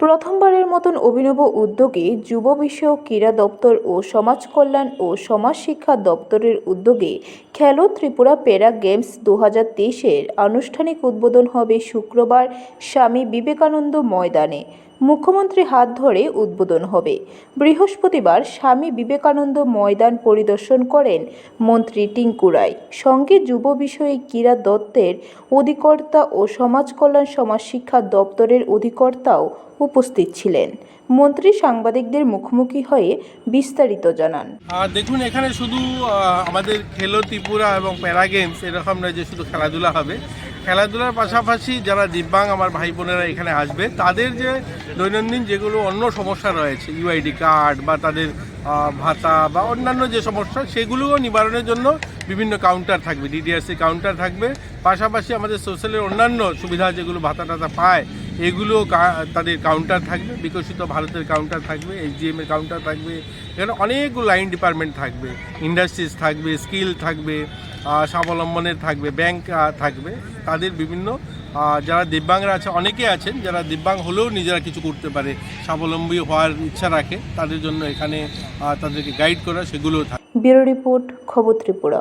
প্রথমবারের মতন অভিনব উদ্যোগে যুব বিষয়ক ক্রীড়া দপ্তর ও সমাজ কল্যাণ ও সমাজ শিক্ষা দপ্তরের উদ্যোগে খেলো ত্রিপুরা প্যারা গেমস দু হাজার তেইশের। আনুষ্ঠানিক উদ্বোধন হবে শুক্রবার স্বামী বিবেকানন্দ ময়দানে। মুখ্যমন্ত্রী হাত ধরে উদ্বোধন হবে। বৃহস্পতিবার স্বামী বিবেকানন্দ ময়দান পরিদর্শন করেন মন্ত্রী টিঙ্কু রায়। সঙ্গে যুব বিষয়ে ক্রীড়া দত্তের অধিকর্তা ও সমাজ কল্যাণ সমাজ শিক্ষা দপ্তরের অধিকর্তাও উপস্থিত ছিলেন। মন্ত্রী সাংবাদিকদের মুখোমুখি হয়ে বিস্তারিত জানান। দেখুন, এখানে শুধু আমাদের খেলো এবং প্যারা গেমস, এরকম নয় যে শুধু খেলাধুলা হবে। খেলাধুলার পাশাপাশি যারা দিব্যাঙ্গ আমার ভাই বোনেরা এখানে আসবে, তাদের যে দৈনন্দিন যেগুলো অন্য সমস্যা রয়েছে ইউআইডি কার্ড বা তাদের ভাতা বা অন্যান্য যে সমস্যা, সেগুলোও নিবারণের জন্য বিভিন্ন কাউন্টার থাকবে ডিডিআরসি কাউন্টার থাকবে। পাশাপাশি আমাদের সোশ্যালের অন্যান্য সুবিধা যেগুলো ভাতা টাতা পায় এগুলো তাদের কাউন্টার থাকবে, বিকশিত ভারতের কাউন্টার থাকবে এইচডিএম এর কাউন্টার থাকবে, এখানে অনেকগুলো লাইন ডিপার্টমেন্ট থাকবে। ইন্ডাস্ট্রিজ থাকবে স্কিল থাকবে স্বাবলম্বনের থাকবে ব্যাংক থাকবে। তাদের বিভিন্ন যারা দিব্যাঙ্গরা আছে, অনেকে আছেন যারা দিব্যাঙ্গ হলেও নিজেরা কিছু করতে পারে, স্বাবলম্বী হওয়ার ইচ্ছা রাখে, তাদের জন্য এখানে তাদেরকে গাইড করা, সেগুলোও থাকে ব্যুরো রিপোর্ট, খবর ত্রিপুরা।